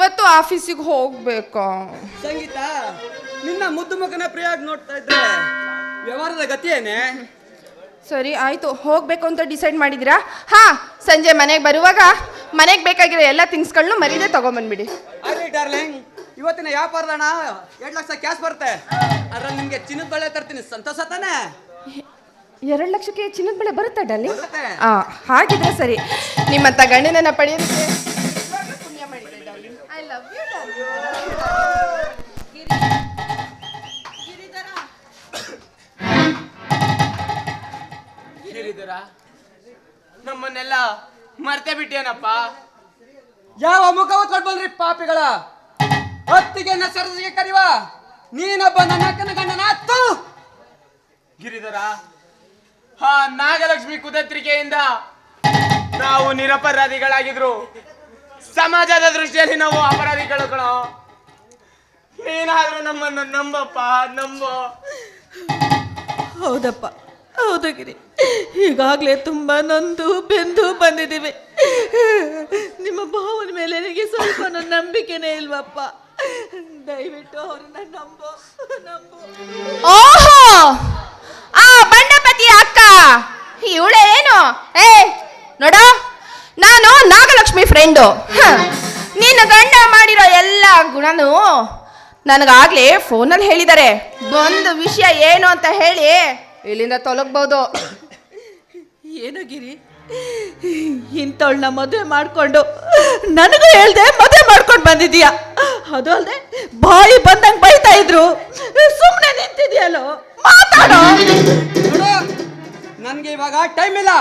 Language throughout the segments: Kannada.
ಇವತ್ತು ಆಫೀಸಿಗೆ ಹೋಗ್ಬೇಕು. ಸಂಗೀತ ನಿನ್ನ ಮುದ್ದು ಮಗನ ಪ್ರಿಯಾಗಿ ನೋಡ್ತಾ ಇದ್ರೆ ವ್ಯವಹಾರದ ಗತಿಯೇನೆ ಸರಿ ಆಯ್ತು. ಹೋಗ್ಬೇಕು ಅಂತ ಡಿಸೈಡ್ ಮಾಡಿದಿರಾ ಹಾ ಸಂಜೆ ಮನೆಗೆ ಬರುವಾಗ ಮನೆಗೆ ಬೇಕಾಗಿರೋ ಎಲ್ಲ ಥಿಂಗ್ಸ್ಗಳನ್ನೂ ಮರೀದೆ ತಗೊಂಬಂದ್ಬಿಡಿ. ಆಗ್ಲಿ ಡಾರ್ಲಿಂಗ್ ಇವತ್ತಿನ ವ್ಯಾಪಾರದ ಹಣ ಎರಡು ಲಕ್ಷ ಕ್ಯಾಶ್ ಬರುತ್ತೆ. ಅದ್ರಲ್ಲಿ ನಿಮ್ಗೆ ಚಿನ್ನದ ಬಳೆ ತರ್ತೀನಿ. ಸಂತೋಷ ತಾನೆ? ಎರಡು ಲಕ್ಷಕ್ಕೆ ಚಿನ್ನದ ಬೆಳೆ ಬರುತ್ತಾ ಡಲ್ಲಿ. ಆ ಹಾಗಿದ್ರೆ ಸರಿ. ನಿಮ್ಮಂತ ಗಂಡನನ್ನ ಪಡೆಯೋದಕ್ಕೆ ಹೇಳಿದರ ನಮ್ಮನ್ನೆಲ್ಲ ಮರ್ತೆ ಬಿಟ್ಟೇನಪ್ಪ ಯಾವ ಮುಖವ ಹೊತ್ಕೊಂಡು ಬಂದ್ರಿ ಪಾಪಿಗಳ. ಹೊತ್ತಿಗೆ ಸರಸಿಗೆ ಕರಿವ. ನೀನೊಬ್ಬ ನನ್ನ ಅಕ್ಕನ ಗಂಡನ ಹತ್ತು ಗಿರಿಧರ ಆ ನಾಗಲಕ್ಷ್ಮಿ ಕುದತ್ರಿಕೆಯಿಂದ ನಾವು ನಿರಪರಾಧಿಗಳಾಗಿದ್ರು. ಸಮಾಜದ ದೃಷ್ಟಿಯಲ್ಲಿ ನಾವು ಅಪರಾಧಿಗಳು ಕಣೋ. ನೀನಾದ್ರೂ ನಮ್ಮನ್ನು ನಂಬಪ್ಪ ನಂಬೋ. ಹೌದಪ್ಪ ಹೌದು ಗಿರಿ. ಈಗಾಗಲೇ ತುಂಬ ನೊಂದು ಬೆಂದು ಬಂದಿದ್ದೀವಿ. ನಿಮ್ಮ ಭಾವನ ಮೇಲೆ ನನಗೆ ಸ್ವಲ್ಪ ನಂಬಿಕೆನೇ ಇಲ್ವಪ್ಪ. ದಯವಿಟ್ಟು ಅವ್ರನ್ನ ನಂಬು ನಂಬು. ಓಹೋ! ಆ ಬಂಡಪತಿ ಅಕ್ಕ, ಇವಳೆ ಏನು? ಏ ನೋಡ, ನಾನು ನಾಗಲಕ್ಷ್ಮಿ ಫ್ರೆಂಡು ನಿನ್ನ ಗಂಡ ಮಾಡಿರೋ ಎಲ್ಲ ಗುಣನೂ ನನಗಾಗ್ಲೇ ಫೋನಲ್ಲಿ ಹೇಳಿದ್ದಾರೆ ಒಂದು ವಿಷಯ ಏನು ಅಂತ ಹೇಳಿ ಇಲ್ಲಿಂದ ತೊಲಗ್ಬೋದು. ಏನು ಗಿರಿ? ಇಂಥವಳನ್ನ ಮದುವೆ ಮಾಡಿಕೊಂಡು ನನಗೂ ಹೇಳ್ದೆ ಮದುವೆ ಮಾಡ್ಕೊಂಡು ಬಂದಿದ್ದೀಯ? ಅದು ಅಲ್ಲದೆ ಬಾಯಿ ಬಂದಂಗೆ ಬೈತಾ ಇದ್ರು. ಸುಮ್ಮನೆ ನಿಂತಿದ್ಯಲ್ಲೋ? ಮಾತಾಡೋ? ನನ್ಗೆ ಇವಾಗ ಟೈಮ್ ಇಲ್ಲ.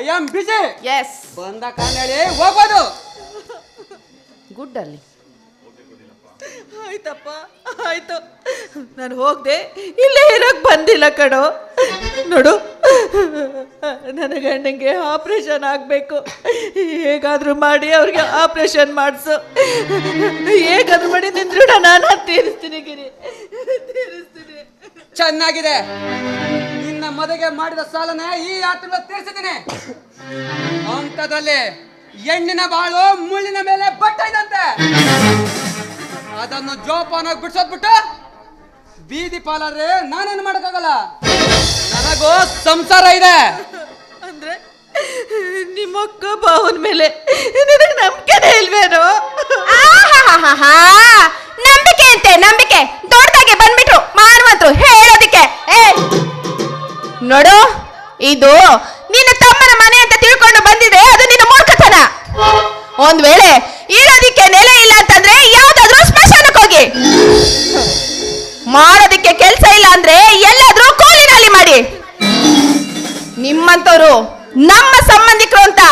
ಐ ಆಮ್ ಬಿಸಿ ಎಸ್ ಬಂದ ಕಾಲೇ ಹೋಗ್ಬೋದು ಗುಡ್ ಅಲ್ಲಿ. ಆಯ್ತಪ್ಪ, ಆಯ್ತು. ನಾನು ಹೋಗ್ದೆ, ಇಲ್ಲೇ ಇರೋಕ್ ಬಂದಿಲ್ಲ ಕಣೋ. ನೋಡು, ನನ್ನ ಗಂಡಂಗೆ ಆಪ್ರೇಷನ್ ಆಗಬೇಕು. ಹೇಗಾದರೂ ಮಾಡಿ ಅವ್ರಿಗೆ ಆಪ್ರೇಷನ್ ಮಾಡಿಸು. ಹೇಗಾದ್ರೂ ಮಾಡಿ ನಿಂದ್ರೂ ನಾನು ತೀರಿಸ್ತೀನಿ ಗಿರಿ. ತೀರಿಸ್ತೀನಿ. ಚೆನ್ನಾಗಿದೆ. ನಿನ್ನ ಮದುವೆ ಮಾಡಿದ ಸಾಲನ ಈ ಯಾತ್ರೆ ತೀರಿಸಿದ್ದೀನಿ. ಅಂಥದ್ರಲ್ಲಿ ಹೆಣ್ಣಿನ ಬಾಳು ಮುಳ್ಳಿನ ಮೇಲೆ ಬಟ್ಟ ಇದಂತೆ. ಅದನ್ನು ಜೋಪಾನಾಗಿ ಬಿಡ್ಸೋದ್ಬಿಟ್ಟು ಬೀದಿ ಪಾಲರ್ ನಾನೇನು ಮಾಡಕ್ಕಾಗಲ್ಲ. ನನಗೂ ಸಂಸಾರ ಇದೆ. ಅಂದ್ರೆ ನಿಮ್ಮಕ್ಕ ಬಾವನ ಮೇಲೆ ನಿನಗೆ ನಂಬಿಕೆನೇ ಇಲ್ವೇನೋ? ಆಹಾಹಾಹಾ. ನಂಬಿಕೆ ಅಂತೆ ನಂಬಿಕೆ. ದೊಡ್ಡದಾಗೆ ಬಂದ್ಬಿಟ್ರು ಮಾನವಂತರು ಹೇಳೋದಕ್ಕೆ. ಏ ನೋಡು ಇದು ನಿನ್ನ ತಮ್ಮನ ಮನೆ ಅಂತ ತಿಳ್ಕೊಂಡು ಬಂದಿದೆ ಅದು ನಿನ್ನ ಮೂರ್ಖತನ. ಒಂದ್ ವೇಳೆ ಇರೋದಿಕ್ಕೆ ನೆಲೆ ಇಲ್ಲ ಅಂತಂದ್ರೆ ಯಾವ್ದಾದ್ರೂ ಸ್ಮಶಾನಕ್ಕೆ ಮಾಡೋದಕ್ಕೆ ಕೆಲಸ ಇಲ್ಲ ಅಂದ್ರೆ ಎಲ್ಲಾದ್ರೂ ಕೋಲಿನಲ್ಲಿ ಮಾಡಿ. ನಿಮ್ಮಂತವ್ರು ನಮ್ಮ ಸಂಬಂಧಿಕರು ಅಂತ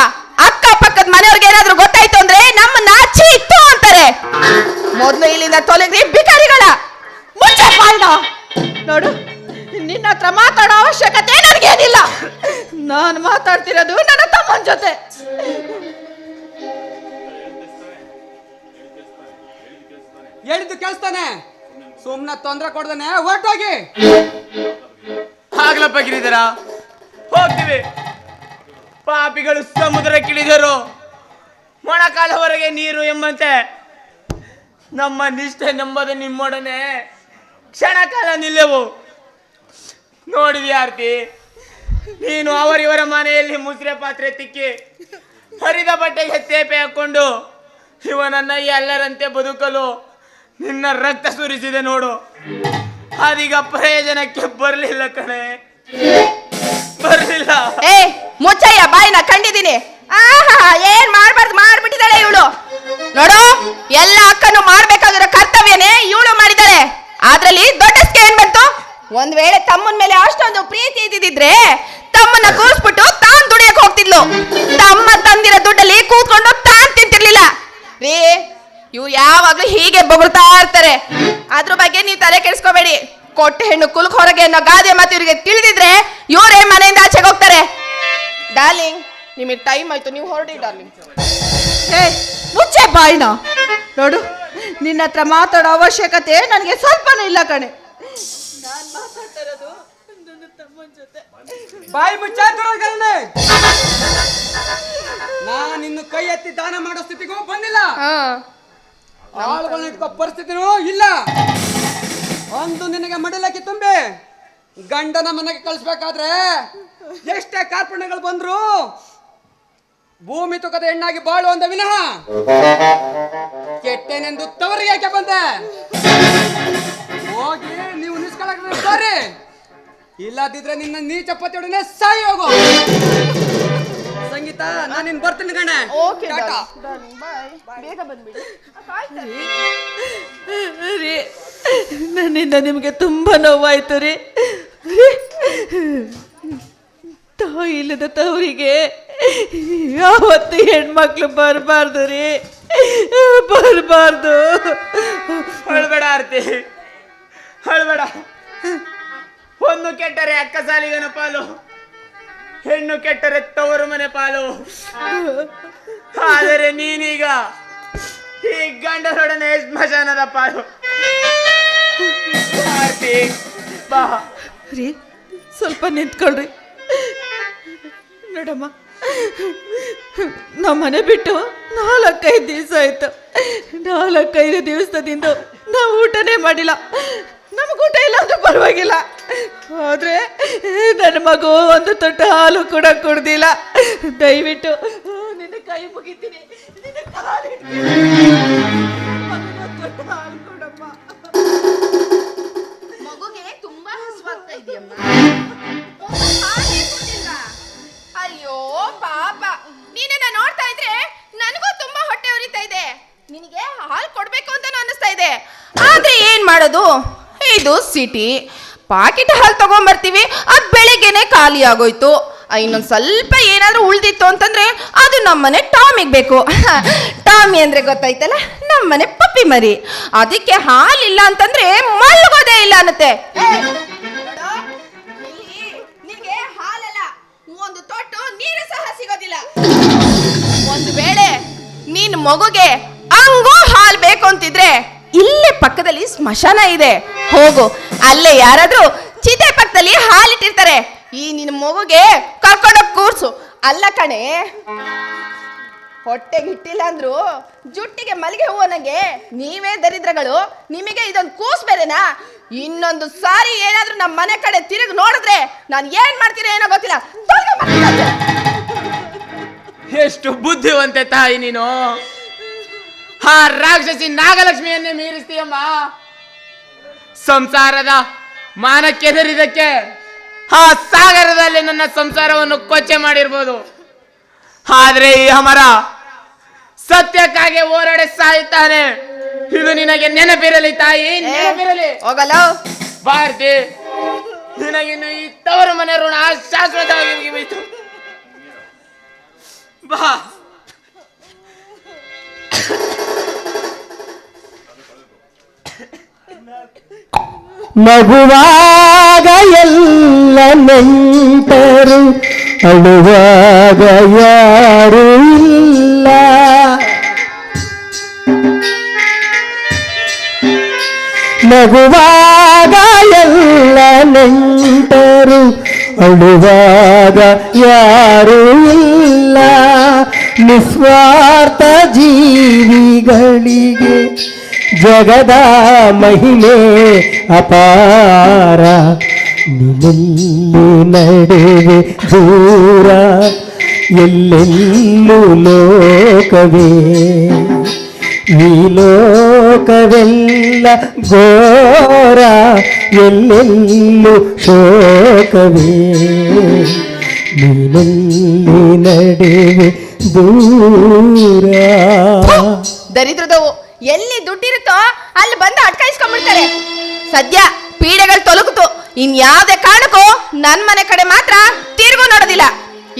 ಅಕ್ಕಪಕ್ಕದ ಮನೆಯವ್ರಿಗೆ ಏನಾದ್ರೂ ಗೊತ್ತಾಯ್ತು ಅಂದ್ರೆ ನಮ್ಮ ನಾಚಿ ಇತ್ತು ಅಂತಾರೆ. ಮೊದ್ಲು ಇಲ್ಲಿಂದ ತೊಲಗ್ರಿ ಬಿಕಾರಿಗಳ. ನೋಡು, ನಿನ್ನ ಹತ್ರ ಮಾತಾಡೋ ಅವಶ್ಯಕತೆ ನನಗೇನಿಲ್ಲ. ನಾನು ಮಾತಾಡ್ತಿರೋದು ನನ್ನ ತಮ್ಮನ ಜೊತೆ. ಹೇಳಿದ್ದು ಕೇಳಿಸ್ತಾನೆ. ಸುಮ್ಮನೆ ತೊಂದರೆ ಕೊಡ್ದಾನೆ, ಹೊರಟೋಗಿ. ಆಗ್ಲಪ್ಪ ಗಿರಿಧರ, ಹೋಗ್ತೀವಿ. ಪಾಪಿಗಳು ಸಮುದ್ರಕ್ಕಿಳಿದರು ಮೊಣಕಾಲವರೆಗೆ ನೀರು ಎಂಬಂತೆ. ನಮ್ಮ ನಿಷ್ಠೆ ನಂಬದ ನಿಮ್ಮೊಡನೆ ಕ್ಷಣ ಕಾಲ ನಿಲ್ಲೆವು. ನೋಡಿದ್ವಿ ಆರ್ತಿ? ನೀನು ಅವರಿವರ ಮನೆಯಲ್ಲಿ ಮುಸ್ರೆ ಪಾತ್ರೆ ತಿಕ್ಕಿ, ಹರಿದ ಬಟ್ಟೆಗೆ ತೇಪೆ ಹಾಕೊಂಡು ಇವನನ್ನ ಎಲ್ಲರಂತೆ ಬದುಕಲು ನಿನ್ನ ರಕ್ತ ಸುರಿಸಿದೆ ನೋಡು. ಅದೀಗ ಪ್ರಯೋಜನಕ್ಕೆ ಬರಲಿಲ್ಲ ಕಣೆ. ಬರಲಿಲ್ಲ. ಏ, ಮುಚ್ಚಯ್ಯ, ಬಾಯಿನ ಕಂಡಿದ್ದೀನಿ. ಆಹಾ, ಏನ್ ಮಾಡ್ಬಾರ್ದು, ಮಾಡ್ಬಿಟ್ಟಿದ್ದಾಳೆ ಇವಳು. ನೋಡು, ಎಲ್ಲ ಅಕ್ಕನು ಮಾಡ್ಬೇಕಾಗಿರೋ ಕರ್ತವ್ಯನೇ ಇವಳು ಮಾಡಿದಾಳೆ ಅದ್ರಲ್ಲಿ ದೊಡ್ಡ ಏನ್ ಬಂತು? ಒಂದ್ ವೇಳೆ ತಮ್ಮನ ಮೇಲೆ ಅಷ್ಟೊಂದು ಪ್ರೀತಿ ಇದ್ದಿದ್ರೆ ತಮ್ಮನ್ನ ಕೂರಿಸ್ಬಿಟ್ಟು ತಾನ್ ದುಡಿಯಕ್ ಹೋಗ್ತಿದ್ಲು. ತಮ್ಮ ತಂದಿರೋ ದುಡ್ಡಲ್ಲಿ ಕೂತ್ಕೊಂಡು ತಾನ್ ತಿಂತಿರ್ಲಿಲ್ಲ ರೀ ಇವ್ರು ಯಾವಾಗ್ಲೂ ಹೀಗೆ ಬೊಗಳ್ತಾ ಇರ್ತಾರೆ. ಅದ್ರ ಬಗ್ಗೆ ನೀವು ತಲೆ ಕೆಡಿಸ್ಕೋಬೇಡಿ. ಕೊಟ್ಟ ಹೆಣ್ಣು ಕುಲ್ಕ್ ಹೊರಗೆ ಅನ್ನೋ ಗಾದೆ ಮಾತು ಇವರಿಗೆ ತಿಳಿದಿದ್ರೆ ಇವರೇ ಮನೆಯಿಂದ ಆಚೆಗೆ ಹೋಗ್ತಾರೆ. ಡಾರ್ಲಿಂಗ್ ನಿಮಗೆ ಟೈಮ್ ಆಯ್ತು ನೀವು ಹೊರಡಿ ಡಾರ್ಲಿಂಗ್ ಹೇ ಮುಚ್ಚೆ ಬಾಯ್ನ. ನೋಡು ನಿನ್ನ ಹತ್ರ ಮಾತಾಡೋ ಅವಶ್ಯಕತೆ ನನಗೆ ಸ್ವಲ್ಪನೂ ಇಲ್ಲ ಕಣೆ. ನಾನು ಮಾತಾಡ್ತಾ ಇರೋದು ನನ್ನ ತಮ್ಮನ ಜೊತೆ. ಬಾಯಿ ಮುಚ್ಚಾತುರಗಳನ್ನೇ ನಾನು ಇನ್ನು ಕೈ ಎತ್ತಿ ದಾನ ಮಾಡೋ ಸ್ಥಿತಿಗೂ ಬಂದಿಲ್ಲ. ಇಟ್ಕೋ ಪರಿಸ್ಥಿತಿನೂ ಇಲ್ಲ. ಒಂದು ನಿನಗೆ ಮಡಿಲಕ್ಕೆ ತುಂಬಿ ಗಂಡನ ಮನೆಗೆ ಕಳಿಸ್ಬೇಕಾದ್ರೆ ಎಷ್ಟೇ ಕಾರ್ಪಣ್ಯಗಳು ಬಂದ್ರು ಭೂಮಿ ತುಕದ ಹೆಣ್ಣಾಗಿ ಬಾಳು ಅಂದ ವಿನಃ ಕೆಟ್ಟೇನೆಂದು ತವರಿಗೆ ಯಾಕೆ ಬಂದೆ? ಹೋಗಿ ನೀವು ನಿಷ್ಕಳಕ ಸರಿ ಇಲ್ಲದಿದ್ರೆ ನಿನ್ನ ನೀಚ ಪತಿಯೊಡನೆ ಸಾಯಿ ಹೋಗು ಸಂಗೀತ ನಾನು ನಿನ್ ಬರ್ತೀನಿ ಗಣ ಓಕೆ ಟಾಟಾ. ಬಾಯ್ ಬೇಗ ಬಂದ್ಬಿಡಿ. ರೀ. ನನ್ನಿಂದ ನಿಮಗೆ ತುಂಬ ನೋವಾಯ್ತು ರೀ. ತಾಯಿ ಇಲ್ಲದ ತವರಿಗೆ ಯಾವತ್ತು ಹೆಣ್ಮಕ್ಳು ಬರಬಾರ್ದು ರೀ. ಬರಬಾರ್ದು. ಅಳ್ಬೇಡ ಆರ್ತಿ. ಅಳ್ಬೇಡ ಒಂದು ಕೆಟ್ಟರೆ ಅಕ್ಕ ಸಾಲಿಗನ ಪಾಲು. ಹೆಣ್ಣು ಕೆಟ್ಟರೆ ತವರು ಮನೆ ಪಾಲು. ಆದರೆ ನೀನೀಗ ಈ ಗಂಡರೊಡನೆ ಸ್ಮಶಾನದ ಪಾಲು. ಬಾ. ರೀ, ಸ್ವಲ್ಪ ನಿಂತ್ಕೊಳ್ರಿ. ನೋಡಮ್ಮ ನಮ್ಮ ಮನೆ ಬಿಟ್ಟು ನಾಲ್ಕೈದು ದಿವಸ ಆಯ್ತು. ನಾಲ್ಕೈದು ದಿವಸದಿಂದ ನಾವು ಊಟನೇ ಮಾಡಿಲ್ಲ. ನಮಗೆ ಊಟ ಇಲ್ಲ ಅಂದ್ರೆ ಪರವಾಗಿಲ್ಲ. ಆದರೆ ನನ್ನ ಮಗು ಒಂದು ತೊಟ್ಟ ಹಾಲು ಕೂಡ ಕುಡ್ದಿಲ್ಲ. ದಯವಿಟ್ಟು ನಿನ್ನ ಕೈ ಮುಗಿತೀನಿ. ನಿನ್ನ ಹಾಲು ಕೊಡಮ್ಮ. ಮಗುಗೆ ತುಂಬಾ ಹಸುವಾಗ್ತಾ ಇದೆಯಮ್ಮ? ಅಯ್ಯೋ, ಪಾಪ. ನೀನನ್ನ ನೋಡ್ತಾ ಇದ್ರೆ ನನಗೂ ತುಂಬಾ ಹೊಟ್ಟೆ ಉರಿತಾ ಇದೆ. ನಿನಗೆ ಹಾಲು ಕೊಡ್ಬೇಕು ಅಂತ ಅನಿಸ್ತಾ ಇದೆ. ಆದ್ರೆ ಏನ್ ಮಾಡೋದು? ಇದು ಸಿಟಿ. ಪಾಕೆಟ್ ಹಾಲು ತಗೊಂಬರ್ತೀವಿ ಅದು ಬೆಳಗ್ಗೆನೆ ಖಾಲಿ ಆಗೋಯ್ತು. ಇನ್ನೊಂದು ಸ್ವಲ್ಪ ಏನಾದರೂ ಉಳ್ದಿತ್ತು ಅಂತಂದ್ರೆ ಅದು ನಮ್ಮನೆ ಟಾಮಿಗೆ ಬೇಕು. ಟಾಮಿ ಅಂದ್ರೆ ಗೊತ್ತಾಯ್ತಲ್ಲ ನಮ್ಮನೆ ಪಪ್ಪಿ ಮರಿ. ಅದಕ್ಕೆ ಹಾಲಿಲ್ಲ ಅಂತಂದ್ರೆ ಮಲ್ಗೋದೇ ಇಲ್ಲ ಅನ್ನತ್ತೆ. ಒಂದು ತೊಟ್ಟು ನೀರು ಸಹ ಸಿಗೋದಿಲ್ಲ. ಒಂದು ವೇಳೆ ನೀನ್ ಮಗುಗೆ ಹಂಗೂ ಹಾಲ್ ಬೇಕು ಅಂತಿದ್ರೆ ಇಲ್ಲೇ ಪಕ್ಕದಲ್ಲಿ ಸ್ಮಶಾನ ಇದೆ. ಹೋಗು. ಅಲ್ಲೇ ಯಾರಾದ್ರೂ ಚಿತೆ ಪಕ್ಕದಲ್ಲಿ ಹಾಲಿಟ್ಟಿರ್ತಾರೆ. ಈ ನಿನ್ನ ಮಗುಗೆ ಕರ್ಕೊಂಡೋಗಿ ಕೂರ್ಸು. ಅಲ್ಲ ಕಣೆ, ಹೊಟ್ಟೆಗೆ ಇಟ್ಟಿಲ್ಲ ಅಂದ್ರು ಜುಟ್ಟಿಗೆ ಮಲ್ಲಿಗೆ ಹೂವು ನಂಗೆ ನೀವೇ ದರಿದ್ರಗಳು. ನಿಮಗೆ ಇದೊಂದು ಕೂಸ್ ಬೇರೆನಾ? ಇನ್ನೊಂದು ಸಾರಿ ಏನಾದ್ರೂ ನಮ್ಮ ಮನೆ ಕಡೆ ತಿರುಗಿ ನೋಡಿದ್ರೆ ನಾನು ಏನ್ ಮಾಡ್ತೀನಿ ಏನೋ ಗೊತ್ತಿಲ್ಲ. ಎಷ್ಟು ಬುದ್ಧಿವಂತೆ ತಾಯಿ ನೀನು. ಹಾ ರಾಕ್ಷಸಿ ನಾಗಲಕ್ಷ್ಮಿಯನ್ನೇ ಮೀರಿಸ್ತೀಯಮ್ಮ. ಸಂಸಾರದ ಮಾನಕ್ಕೆದರಿದಕ್ಕೆ ಆ ಸಾಗರದಲ್ಲಿ ನನ್ನ ಸಂಸಾರವನ್ನು ಕೊಚ್ಚೆ ಮಾಡಿರ್ಬೋದು. ಆದ್ರೆ ಈ ಅಮರ ಸತ್ಯಕ್ಕಾಗಿ ಹೋರಾಡಿ ಸಾಯುತ್ತಾನೆ. ಇದು ನಿನಗೆ ನೆನಪಿರಲಿ ತಾಯಿ ನೆನಪಿರಲಿ. ಹೋಗಲ್ಲ ಭಾರತಿ ನಿನಗಿನ್ನು ಈ ತವರು ಮನೆ ಋಣ ಶಾಶ್ವತವಾಗಿ ಬಾ. ನಗುವಾಗ ಎಲ್ಲ ನೆಂಟರು ಅಳುವಾಗ ಯಾರು ಇಲ್ಲ ನಗುವಾಗ ಎಲ್ಲ ನೆಂಟರು ಅಳುವಾಗ ಯಾರು ಇಲ್ಲ ನಿಸ್ವಾರ್ಥ ಜೀವಿಗಳಿಗೆ జగదా మహిమే అపార. నిన్ను నడవే దూర. ఎల్లెల్లు లోకవే. ఈ లోకవెల్ల ఘోర. ఎల్లెల్లు శోకవే. నిన్ను నడవే దూర. దరిద్రదవో ಎಲ್ಲಿ ದುಡ್ಡಿರುತ್ತೋ ಅಲ್ಲಿ ಬಂದು ಅಟ್ಕಾಯಿಸ್ಕೊಂಡ್ಬಿಡ್ತಾರೆ ಸದ್ಯ ಪೀಡೆಗಳು ತೊಲಗುತ್ತು ಇನ್ಯಾವುದೇ ಕಾರಣಕ್ಕೂ ನನ್ ಮನೆ ಕಡೆ ಮಾತ್ರ ತಿರುಗು ನೋಡೋದಿಲ್ಲ.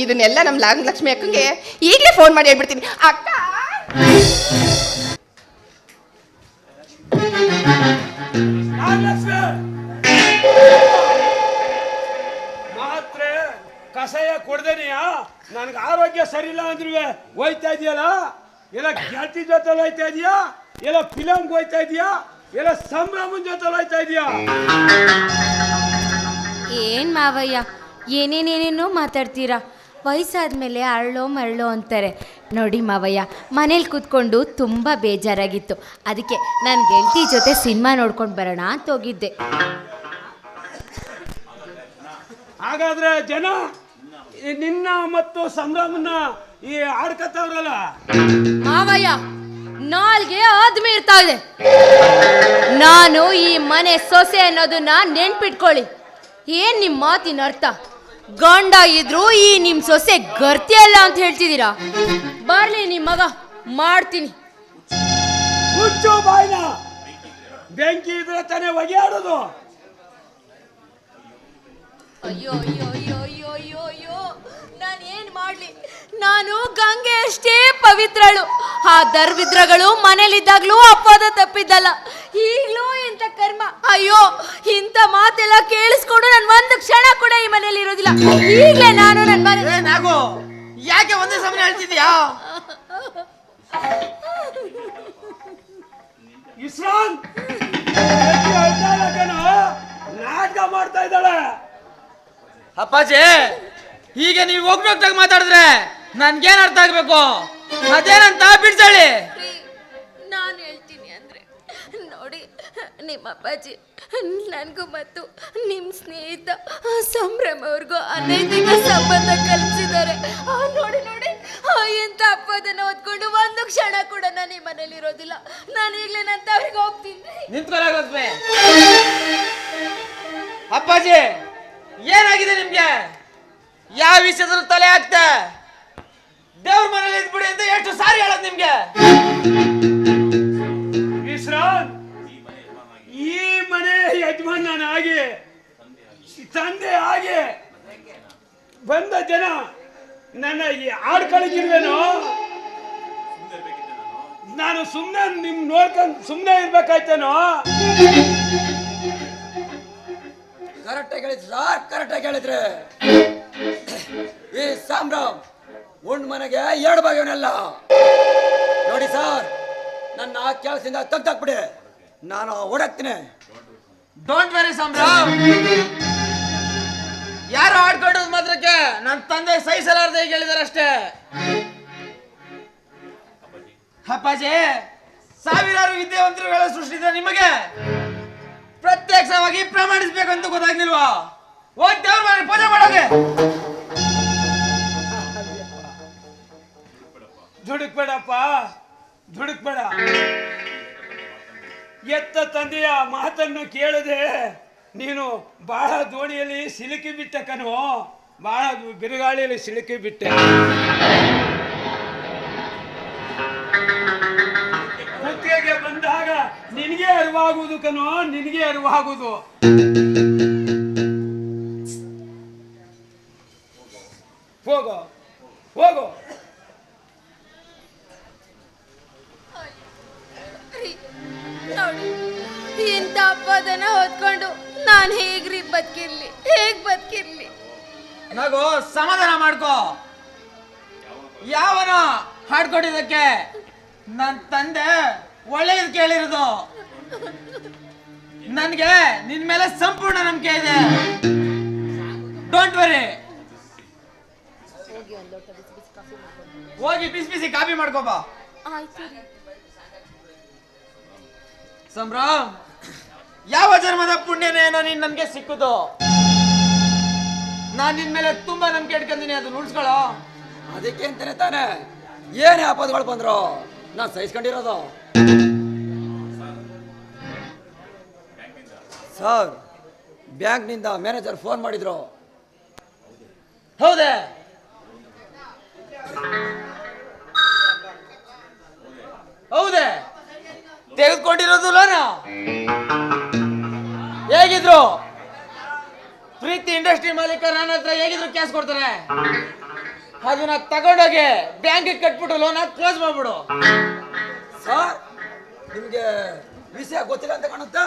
ಇದನ್ನೆಲ್ಲ ನಮ್ ಲಕ್ಷ್ಮಿ ಅಕ್ಕಂಗೆ ಈಗಲೇ ಫೋನ್ ಮಾಡಿ ಹೇಳ್ಬಿಡ್ತೀನಿ. ಅಕ್ಕ! ಮಾತ್ರೆ, ಕಷಾಯ ಕೊಡ್ದೇನೆಯಾ? ನನಗೆ ಆರೋಗ್ಯ ಸರಿ ಇಲ್ಲ ಅಂದ್ರೂ ಹೋಯ್ತಾ ಇದೆಯಲ್ಲ? ಇಲ್ಲ ಗೆಳತಿ ಜೊತೆ ಹೋಯ್ತಾ ಇದೆಯಾ? ಎಲ್ಲ ಫಿಲಮ್ ಹೋಯ್ತಾ ಇದೆಯಾ? ಎಲ್ಲ ಸಂಭ್ರಮದ ಜೊತೆ ಹೋಯ್ತಾ ಇದೀಯಾ? ಏನ್ ಮಾವಯ್ಯ ಏನೇನೇನೇನೋ ಮಾತಾಡ್ತೀರಾ? ವಯಸ್ಸಾದ್ಮೇಲೆ ಅರಳೋ ಮರಳೋ ಅಂತಾರೆ. ನೋಡಿ ಮಾವಯ್ಯ ಮನೇಲಿ ಕೂತ್ಕೊಂಡು ತುಂಬ ಬೇಜಾರಾಗಿತ್ತು. ಅದಕ್ಕೆ ನಾನು ಗೆಳತಿ ಜೊತೆ ಸಿನಿಮಾ ನೋಡ್ಕೊಂಡು ಬರೋಣ ಅಂತ ಹೋಗಿದ್ದೆ. ಹಾಗಾದ್ರೆ ಜನ ನಿನ್ನ ಮತ್ತು ಸಂಭ್ರಮನ ಈ ಆಡ್ಕತ್ತವ್ರಲ್ಲ? ಮಾವಯ್ಯ ನಾಲ್ಗೆ ಆದ್ಮಿ ಇರ್ತಾ ಇದೆ. ನಾನು ಈ ಮನೆ ಸೊಸೆ ಅನ್ನೋದನ್ನ ನೆನ್ಪಿಟ್ಕೊಳ್ಳಿ. ಏನ್ ನಿಮ್ ಮಾತಿನ ಅರ್ಥ? ಗಂಡ ಇದ್ರು ಈ ನಿಮ್ ಸೊಸೆ ಗರ್ತಿ ಅಲ್ಲ ಅಂತ ಹೇಳ್ತಿದ್ದೀರಾ? ಬರ್ಲಿ ನಿಮ್ ಮಗ ಮಾಡ್ತೀನಿ. ಬಾಯ್ನ! ಬೆಂಕಿ ಇದ್ರೆ ತಾನೇ ಅಯ್ಯೋ ಅಯ್ಯೋ ಅಯ್ಯೋ ಅಯ್ಯೋ ಅಯ್ಯೋ ಅಯ್ಯೋ. ನಾನು ಏನ್ ಮಾಡ್ಲಿ? ನಾನು ಗಂಗೆ ಅಷ್ಟೇ ಪವಿತ್ರಳು. ಆ ದರ್ವಿದ್ರಗಳು ಮನೇಲಿದ್ದಾಗ್ಲೂ ಅಪ್ಪದ ತಪ್ಪಿದ್ದಲ್ಲ. ಈಗ್ಲೂ ಇಂಥ ಕರ್ಮ. ಅಯ್ಯೋ ಇಂಥ ಮಾತೆಲ್ಲ ಕೇಳಿಸ್ಕೊಂಡು ನಾನು ಒಂದು ಕ್ಷಣ ಕೂಡ ಈ ಮನೇಲಿ ಇರೋದಿಲ್ಲ. ಈಗ್ಲೇ ನಾನು ನನ್ನ ಮನೆ ಯಾಕೆ ಒಂದೇ ಸಮಯ ಹೇಳ್ತಿದ್ಯಾ ಇಸ್ರಾನ್! ನಾಟಕ ಮಾಡ್ತಾ ಇದ್ದಾಳೆ. ಅಪ್ಪಾಜಿ ಹೀಗೆ ನೀವು ಹೋಗ್ಬೇಕಾಗ ಮಾತಾಡಿದ್ರೆ ನನ್ಗೇನ್ ಅರ್ಥ ಆಗ್ಬೇಕು? ಅದೇನಂತ ಬಿಡ್ಸಳಿ ನಾನು ಹೇಳ್ತೀನಿ ಅಂದ್ರೆ ನೋಡಿ ನಿಮ್ಮ ಅಪ್ಪಾಜಿ ನನಗೂ ಮತ್ತು ನಿಮ್ಮ ಸ್ನೇಹಿತ ಸಂಭ್ರಮ ಅವ್ರಿಗೂ ಅನೈತಿಕ ಸಂಬಂಧ ಕಲ್ಪಿಸಿದ್ದಾರೆ. ನೋಡಿ ನೋಡಿ ಎಂತ ಅಪ್ಪದನ್ನ ಓದ್ಕೊಂಡು ಒಂದು ಕ್ಷಣ ಕೂಡ ನಾನು ಈ ಮನೇಲಿ ಇರೋದಿಲ್ಲ. ನಾನು ಈಗಲೇ ನನ್ನ ತವರಿಗೆ ಹೋಗ್ತೀನಿ. ನಿಂತ್ಕೊಳ್ಳೋದ್ಮೆ ಅಪ್ಪಾಜಿ ಏನಾಗಿದೆ ನಿಮ್ಗೆ? ಯಾವ ವಿಷಯದಲ್ಲಿ ತಲೆ ಹಾಕ್ತೆ ದೇವ್ರ ಮನೇಲಿ ಇದ್ಬಿಡಿ ಅಂತ ಎಷ್ಟು ಸಾರಿ ಹೇಳೋದು ನಿಮ್ಗೆ? ವಿಶ್ರಾಂತ್ ಈ ಮನೆ ಯಜಮಾನನಾಗಿ ತಂದೆ ಆಗಿ ಬಂದ ಜನ ನನ್ನ ಈ ಆಡ್ಕೊಳಗಿಲ್ವೇನೋ ನಾನು ಸುಮ್ಮನೆ ನಿಮ್ ನೋಡ್ಕೊಂಡು ಸುಮ್ಮನೆ ಇರ್ಬೇಕಾಯ್ತೇನೋ? ಕರೆಕ್ಟಾಗಿ ಹೇಳಿದ್ರು? ಸರ್ ಕರೆಕ್ಟಾಗಿ ಹೇಳಿದ್ರೆ? ಈ ಸಾಮ್ರಾಮ್ ಉಂಡ್ ಮನೆಗೆ ಎರಡು ಭಾಗವನ್ನೆಲ್ಲ ನೋಡಿ ಸರ್, ನನ್ನ ಆ ಕೆಲಸದಿಂದ ತೆಗ್ದಾಕ್ಬಿಡಿ. ನಾನು ಓಡಾಕ್ತೀನಿ ಡೋಂಟ್ ವೆರಿ ಸಾಮ್ರಾಮ್. ಯಾರು ಆಡ್ಕೊಳ್ಳೋದು ಮಾತ್ರಕ್ಕೆ ನನ್ನ ತಂದೆ ಸಹಿಸಲಾರ್ದೆ ಈಗ ಹೇಳಿದಾರೆ ಅಷ್ಟೇ ಅಪ್ಪಾಜಿ, ಸಾವಿರಾರು ವಿದ್ಯಾವಂತರುಗಳ ಸೃಷ್ಟಿಸಿದ ನಿಮಗೆ. ಪ್ರತ್ಯಕ್ಷವಾಗಿ ಪ್ರಮಾಣಿಸ್ಬೇಕಂತ ಅಂತ ಗೊತ್ತಾಗ್ಲಿಲ್ವಾ? ಹೋಗಿ ದೇವ್ರ ಪೂಜೆ ಬೇಡಪ್ಪ ದುಡುಕ್ ಬೇಡ ಎತ್ತ ತಂದೆಯ ಮಾತನ್ನು ಕೇಳದೆ ನೀನು ಬಹಳ ದೋಣಿಯಲ್ಲಿ ಸಿಲುಕಿ ಬಿಟ್ಟೆ ಕಣೋ. ಬಹಳ ಬಿರುಗಾಳಿಯಲ್ಲಿ ಸಿಲುಕಿ ಬಿಟ್ಟೆ. ಕುತ್ತಿಗೆಗೆ ಬಂದಾಗ ನಿನಗೆ ಅರಿವಾಗುವುದು ಕಣೋ, ನಿನಗೆ ಅರಿವಾಗುವುದು. ಒಳ್ಳೇದು ಕೇಳಿರೋದು. ನನಗೆ ನಿನ್ ಮೇಲೆ ಸಂಪೂರ್ಣ ನಂಬಿಕೆ ಇದೆ. ಡೋಂಟ್ ವರಿ ಹೋಗಿ ಬಿಸಿ ಬಿಸಿ ಕಾಪಿ ಮಾಡ್ಕೋಬ ಸಂಭ್ರಾಮ್. ಯಾವ ಜನ್ಮದ ಪುಣ್ಯನೇನೋ ನೀನ್ ನನ್ಗೆ ಸಿಕ್ಕುದು. ನಾನ್ ನಿನ್ ಮೇಲೆ ತುಂಬಾ ನಂಬಿಕೆ ಇಟ್ಕೊಂಡಿನಿ ಅದನ್ನ ಉಳಿಸ್ಕೊಳ್ಳೋ ಅದಕ್ಕೆ ಅಂತಾನೆ ತಾನೆ. ಏನೇ ಆಪತ್ಗಳು ಬಂದ್ರು ನಾನು ಸಹಿಸ್ಕೊಂಡಿರೋದು. ಸರ್, ಬ್ಯಾಂಕ್ನಿಂದ ಮ್ಯಾನೇಜರ್ ಫೋನ್ ಮಾಡಿದ್ರು. ಹೌದೇ? ಹೌದೇ? ತೆಗೆದುಕೊಂಡಿರೋದು ಲೋನ? ಹೇಗಿದ್ರು? ಪ್ರೀತಿ ಇಂಡಸ್ಟ್ರಿ ಮಾಲೀಕ ನನ್ನ ಹತ್ರ ಹೇಗಿದ್ರು ಕ್ಯಾಶ್ ಕೊಡ್ತಾರೆ? ಅದನ್ನ ತಗೊಂಡೋಗಿ ಬ್ಯಾಂಕಿಗೆ ಕಟ್ಬಿಟ್ಟು ಲೋನ್ ಕ್ಲೋಸ್ ಮಾಡ್ಬಿಡು. ಸರ್ ನಿಮಗೆ ವಿಷಯ ಗೊತ್ತಿಲ್ಲ ಅಂತ ಕಾಣುತ್ತಾ?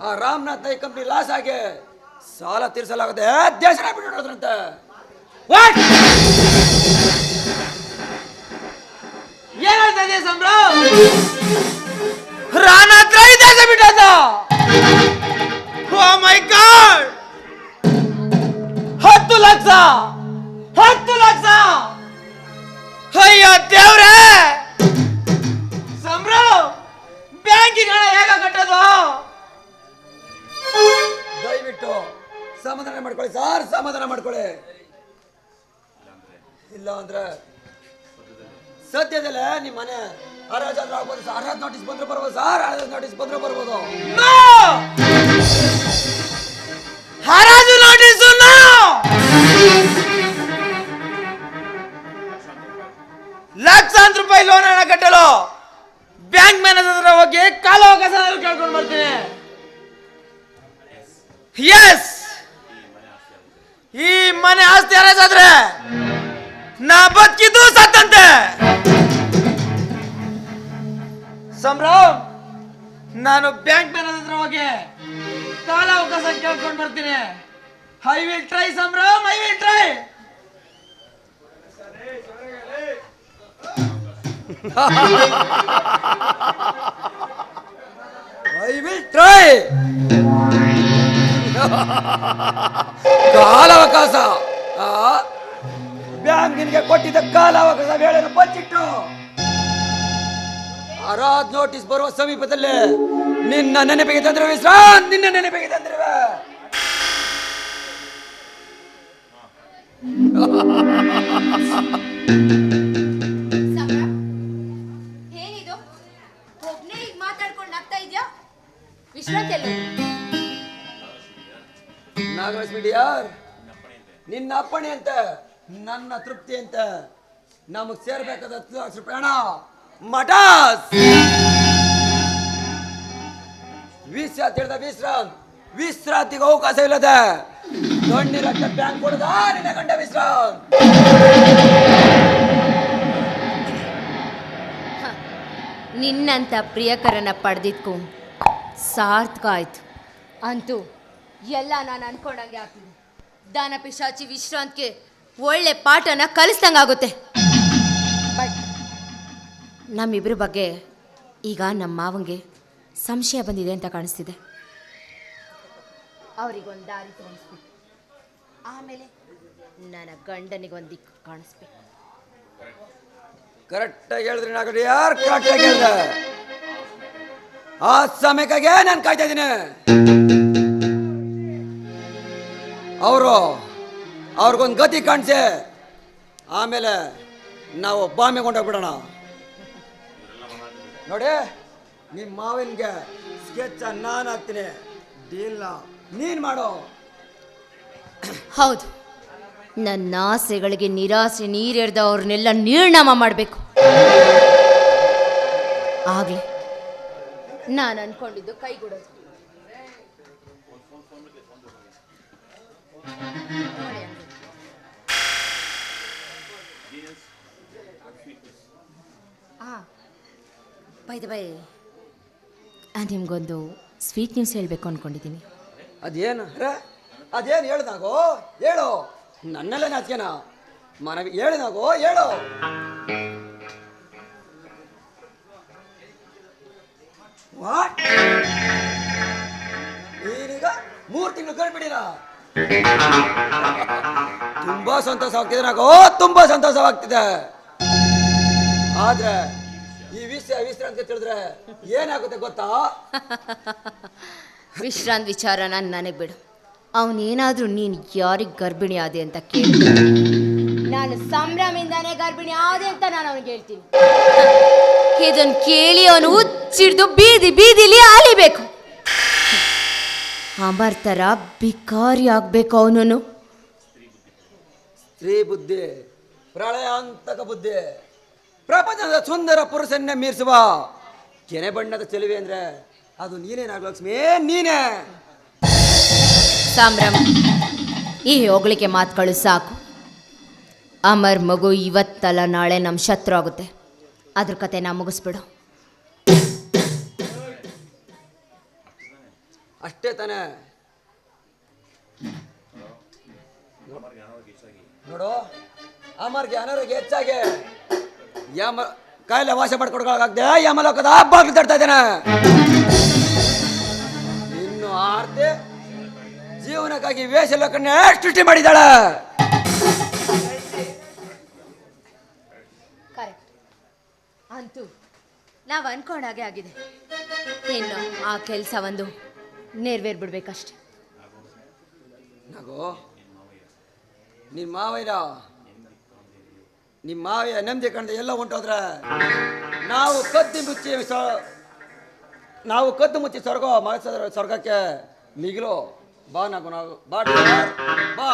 ಆ ರಾಮನಾಥ್ ನಾಯ್ ಕಂಪ್ನಿ ಲಾಸ್ ಆಗಿ ಸಾಲ ತೀರಿಸಲಾಗುತ್ತೆ ದೇಶ ಬಿಟ್ಟಿರೋದ್ರಂತೆ ವಾಟ್ ಏನ್ ಹೇಳ್ತಾ ಇದೆಯಾ ಸಂಭ್ರಮ್ ಮನೆ. ಆಗ್ಬೋದು ಸರ್ ನೋಟಿಸ್ ಬಂದ್ರೆ ಬರ್ಬೋದು. ಸರ್ ಹರಾಜ್ ನೋಟಿಸ್ ಬಂದ್ರೆ ಬರ್ಬೋದು! ಹರಾಜು ನೋಟಿಸು ಲಕ್ಷಾಂತರ ರೂಪಾಯಿ ಲೋನ್ ಹಣ ಕಟ್ಟಲು ಬ್ಯಾಂಕ್ ಮ್ಯಾನೇಜರ್ ಹತ್ರ ಹೋಗಿ ಕಾಲ ಅವಕಾಶ ಕೇಳ್ಕೊಂಡು ಬರ್ತೀನಿ. ಎಸ್ ಈ ಮನೆ ಆಸ್ತಿ ಹರಾಜಾದ್ರೆ ನಾ ಬದುಕಿದ್ದು ಸತ್ತಂತೆ. ಸಂಭ್ರಮ್! ನಾನು ಬ್ಯಾಂಕ್ ಮ್ಯಾನೇಜರ್ ಹೋಗಿ ಕಾಲ ಅವಕಾಶ ಕೇಳ್ಕೊಂಡು ಬರ್ತೀನಿ. I will try Sambhram! I will try I will try ಕಾಲಾವಕಾಶ ಬ್ಯಾಂಕ್ ನಿನಗೆ ಕೊಟ್ಟಿದ್ದ ಕಾಲಾವಕಾಶ ಹೇಳಲು ಬಚ್ಚಿಟ್ಟು. ಹರಾಜ್ ನೋಟಿಸ್ ಬರುವ ಸಮೀಪದಲ್ಲೇ ನಿನ್ನ ನೆನಪಿಗೆ ತಂದ್ರೆ ವಿಶ್ರಾಂತ್ ನಿನ್ನ ನೆನಪಿಗೆ ತಂದ್ರೆ ಏನಿದು? ಒಬ್ನೇ ಈಗ ಮಾತಾಡ್ಕೊಂಡು ನಗ್ತಾ ಇದ್ಯಾ? ವಿಶ್ರಾಂತಿ ಎಲ್ಲ ನಾಗಲಕ್ಷ್ಮಿ ಡಿಯಾರ್ ನಿನ್ನ ಅಪ್ಪಣೆ ಅಂತ ನನ್ನ ತೃಪ್ತಿ ಅಂತ. ನಮಗ್ ಸೇರ್ಬೇಕಾದ ಹತ್ತು ಲಕ್ಷ ರೂಪಾಯಿ ಹಣ. ಮಟಾಸ್ ವಿಶ್ರಾಂತಿ ತಿಳಿದ ವಿಶ್ರಾಂತ್ ವಿಶ್ರಾಂತಿಗೆ ಅವಕಾಶ ಇಲ್ಲದೆ ದೊಡ್ಡಿರಕ್ಕ ಬ್ಯಾಂಕ್ ಕೊಡದ ನಿನ್ನ ಗಂಡ ವಿಶ್ರಾಂತ್ ಪ್ರಿಯಕರನ ಪಡೆದಿದ್ಕು. ಸಾರ್ಥಕ ಆಯ್ತು. ಅಂತೂ ಎಲ್ಲ ನಾನು ಅನ್ಕೊಂಡಂಗೆ ಆಗ್ತೀನಿ. ದಾನ ಪಿಶಾಚಿ ವಿಶ್ರಾಂತ್ಗೆ ಒಳ್ಳೆ ಪಾಠನ ಕಲಿಸ್ದಂಗಾಗುತ್ತೆ. ನಮ್ಮಿಬ್ಬರ ಬಗ್ಗೆ ಈಗ ನಮ್ಮ ಮಾವಂಗೆ ಸಂಶಯ ಬಂದಿದೆ ಅಂತ ಕಾಣಿಸ್ತಿದೆ. ಅವರಿಗೊಂದು ದಾರಿ ತೋರಿಸ್ಬೇಕು. ಆಮೇಲೆ ನನ್ನ ಗಂಡನಿಗೊಂದು ದಿಕ್ಕು ಕಾಣಿಸ್ಬೇಕು. ಕರೆಕ್ಟಾಗಿ ಹೇಳಿದ್ರೆ ನಾಗಡಿ ಯಾರು ಕರೆಕ್ಟಾಗಿ ಹೇಳ್ದೆ? ಆ ಸಮಯಕ್ಕಾಗೆ ನಾನು ಕಾಯ್ತಾ ಇದ್ದೀನಿ. ಅವರು ಅವ್ರಿಗೊಂದು ಗತಿ ಕಾಣಿಸಿ ಆಮೇಲೆ ನಾವು ಬಾಂಬೆ ಕೊಂಡೋಗ್ಬಿಡೋಣ. ನೋಡಿ ನಿಮ್ಮ ಮಾವನಿಗೆ ಸ್ಕೆಚ್ ನಾನು ಹಾಕ್ತೀನಿ. ಡೀಲ್ನ ನೀನ್ ಮಾಡೋ. ಹೌದು. ನನ್ನ ಆಸೆಗಳಿಗೆ ನಿರಾಸೆ ನೀರೆರೆದವ್ರನ್ನೆಲ್ಲ ನಿರ್ಣಾಮ ಮಾಡಬೇಕು. ಆಗಲಿ. ನಾನು ಅನ್ಕೊಂಡಿದ್ದು ಕೈಗೂಡೋದು. ಹಾಂ ಬೈ ಬೈ ನಿಮ್ಗೊಂದು ಸ್ವೀಟ್ ನ್ಯೂಸ್ ಹೇಳಬೇಕು ಅಂದ್ಕೊಂಡಿದ್ದೀನಿ ಅದೇನು? ಅದೇನು ಹೇಳ್ದಾಗೋ? ಹೇಳು. ನನ್ನೆಲ್ಲ ನಾಚಿಕೆನ. ಮನವಿ ಹೇಳಿದಾಗೋ? ಹೇಳು. ವಾಟ್ ಮೂರು ತಿಂಗಳು ಗರ್ಭಿಣಿನ ತುಂಬಾ ಸಂತೋಷವಾಗ್ತಿದೆ ನಾಗೋ, ತುಂಬಾ ಸಂತೋಷವಾಗ್ತಿದೆ. ಆದ್ರೆ ಈ ವಿಷಯ ವಿಶ್ರಾಂತಿ ತಿಳಿದ್ರೆ ಏನಾಗುತ್ತೆ ಗೊತ್ತಾ? ವಿಶ್ರಾಂತ್ ನಾನು ನನಗೆ ಬಿಡು. ಅವನೇನಾದ್ರೂ ನೀನು ಯಾರಿಗೆ ಗರ್ಭಿಣಿ ಆದೆ ಅಂತ ಕೇಳಿ. ನಾನು ಸಂಭ್ರಮಿಂದಾನೇ ಗರ್ಭಿಣಿ ಆದೆ ಅಂತ ನಾನು ಅವನಿಗೆ ಹೇಳ್ತೀನಿ. ಇದನ್ನು ಕೇಳಿ ಅವನು ಹುಚ್ಚಿಡ್ದು ಬೀದಿ ಬೀದಿಲಿ ಆಲಿಬೇಕು ಅಮರ್ ಥರ ಬಿಕಾರಿ ಆಗ್ಬೇಕು ಅವನು ಸ್ತ್ರೀ ಬುದ್ಧಿ ಪ್ರಳಯಾಂತಕ ಬುದ್ಧಿ. ಪ್ರಪಂಚದ ಸುಂದರ ಪುರುಷನ್ನೇ ಮೀರಿಸುವ ಕೆನೆ ಬಣ್ಣದ ಚೆಲುವೆ ಅಂದ್ರೆ ಅದು ನೀನೇ ನಾಗಲಕ್ಷ್ಮಿ. ನೀನೇ. ಸಾಮ್ರಮ್ ಈ ಹೋಗ್ಲಿಕ್ಕೆ ಮಾತುಗಳು ಸಾಕು. ಅಮರ್ ಮಗು ಇವತ್ತಲ್ಲ ನಾಳೆ ನಮ್ಮ ಶತ್ರು ಆಗುತ್ತೆ. ಅದ್ರ ಕತೆ ನಾ ಮುಗಿಸ್ಬಿಡು. ಅಷ್ಟೇ ತಾನೆ. ನೋಡು ಅಮರ್ಗೆ ಅನರ್ಗೆ ಹೆಚ್ಚಾಗಿ ಯಮ ಕಾಯಿಲೆ ವಾಸ ಮಾಡ್ಕೊಡ್ಕೊಳಕಾಗ್ದೆ ಯಮಲೋಕದ ಬಾಗಿಲು ತಡ್ತಾ ಇದ್ದೇನೆ. ಇನ್ನು ಆರ್ತಿ ಜೀವನಕ್ಕಾಗಿ ವೇಷ ಲೋಕನ್ನೇ ಸೃಷ್ಟಿ ಮಾಡಿದ್ದಾಳೆ. ಕರೆಕ್ಟ್. ಅಂತೂ ನಾವು ಅನ್ಕೊಂಡಾಗೆ ಆಗಿದೆ. ಇನ್ನು ಆ ಕೆಲಸ ಒಂದು ನೆರವೇರ್ಬಿಡ್ಬೇಕಷ್ಟೆ. ನಗೋ ನಿಮ್ಮ ಮಾವಯ್ಯ ನಿಮ್ಮ ಮಾವಿಯ ನೆಮ್ಮದಿ ಕಂಡ ಎಲ್ಲ ಉಂಟೋದ್ರ, ನಾವು ಕದ್ದು ಮುಚ್ಚಿ ನಾವು ಕದ್ದು ಮುಚ್ಚಿ ಸ್ವರ್ಗ ಮನಸ್ಸ ಸ್ವರ್ಗಕ್ಕೆ ಮಿಗಿಲು, ಬಾ ನಾವು ಬಾ ಬಾ.